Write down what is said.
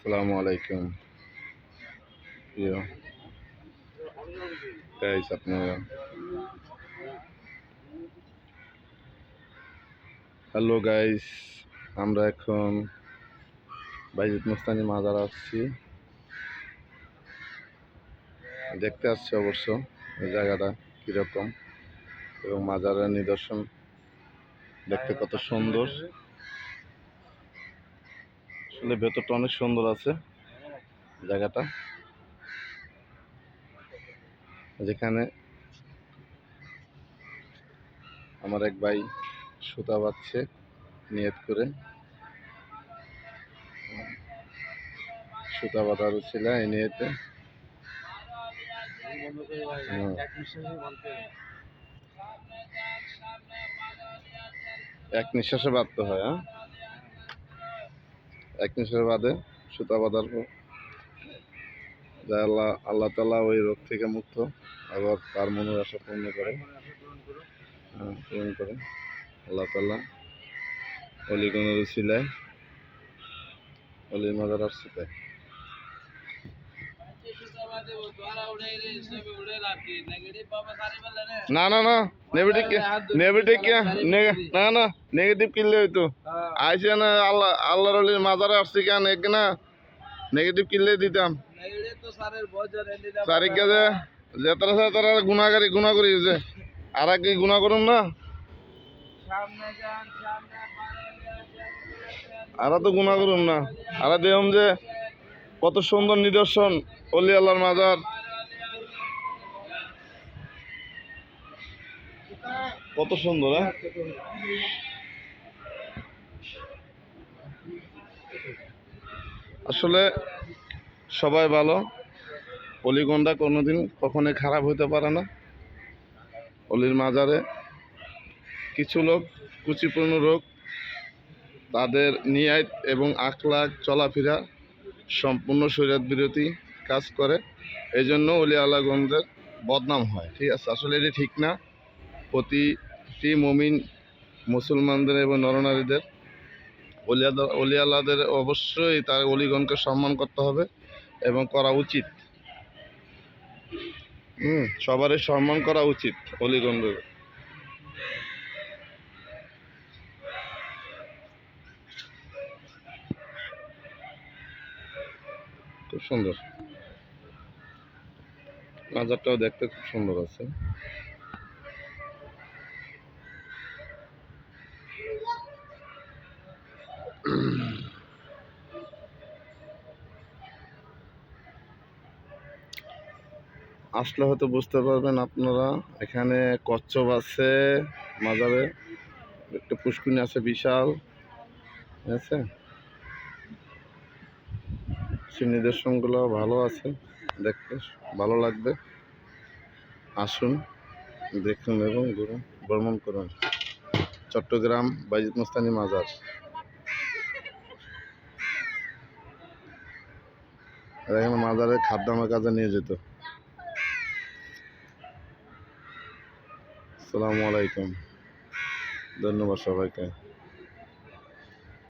আসসালামু আলাইকুম। প্রিয়। গাইস আপনারা হ্যালো গাইস আমরা এখন বাইজিদ মুস্তানি মাজার আসছি। দেখতে আসছি অবশ্য এই জায়গাটা কীরকম। এবং মাজারের নিদর্শন দেখতে কত সুন্দর। আসলে ভেতরটা অনেক সুন্দর আছে, জায়গাটা। যেখানে আমার এক ভাই সুতা বাচ্ছে নিয়ত করে। সুতা বাঁধার ছিল এই নিয়েতে। এক নিঃশ্বাসে বাঁধতে হয় হ্যাঁ। এক মাসের বাদে সুতা বাঁধার পর যা আল্লাহ আল্লাহ তালা ওই রোগ থেকে মুক্ত আবার তার মনের আশা পূর্ণ করে হ্যাঁ, পূরণ করে। আল্লাহ তালা অলিগণের সিলাই অলির মাদার আর তাই না না না নেগেটিভ নেগেটিভ না না নেগেটিভ কিনলে হইতো। আইসে না আল্লাহ আল্লাহর মাজারে আসছি কেন? এক না নেগেটিভ কিনলে দিতাম। তারিখ যে যে তারা গুণাগারি গুণা করি যে আর কি গুণা করুন না? আর তো গুণা করুন না। আর দেখুন যে কত সুন্দর নিদর্শন অলি আল্লাহর মাজার। কত সুন্দর হ্যাঁ? আসলে সবাই ভালো। অলিগন্ডা কোনোদিন কখনোই খারাপ হতে পারে না। অলির মাজারে কিছু লোক, কুচিপূর্ণ রোগ তাদের নিয়াত এবং আখলাখ, চলাফেরা সম্পূর্ণ শরীর বিরতি কাজ করে। এই জন্য অলি আল্লাহগঞ্জের বদনাম হয়। ঠিক আছে? আসলে এটি ঠিক না। প্রতিটি মমিন মুসলমানদের এবং নরনারীদের অলিয়াদা অলি আল্লাহদের অবশ্যই তার অলিগণকে সম্মান করতে হবে এবং করা উচিত। হুম, সবারই সম্মান করা উচিত অলিগণদের। খুব সুন্দর। মাজারটাও দেখতে খুব সুন্দর আছে। আসলে হয়তো বুঝতে পারবেন আপনারা, এখানে কচ্ছপ আছে মাজারে, একটা পুষ্কুনি আছে বিশাল, ঠিক আছে? সেই নিদর্শনগুলো ভালো আছে, দেখতে ভালো লাগবে। আসুন, দেখুন এবং ঘুরুন, ভ্রমণ করুন। চট্টগ্রাম বাইজিদ মুস্তানি মাজার। এখানে মাজারে খাদ্যামের কাজে নিয়ে যেত আসসালামু আলাইকুম। ধন্যবাদ সবাইকে।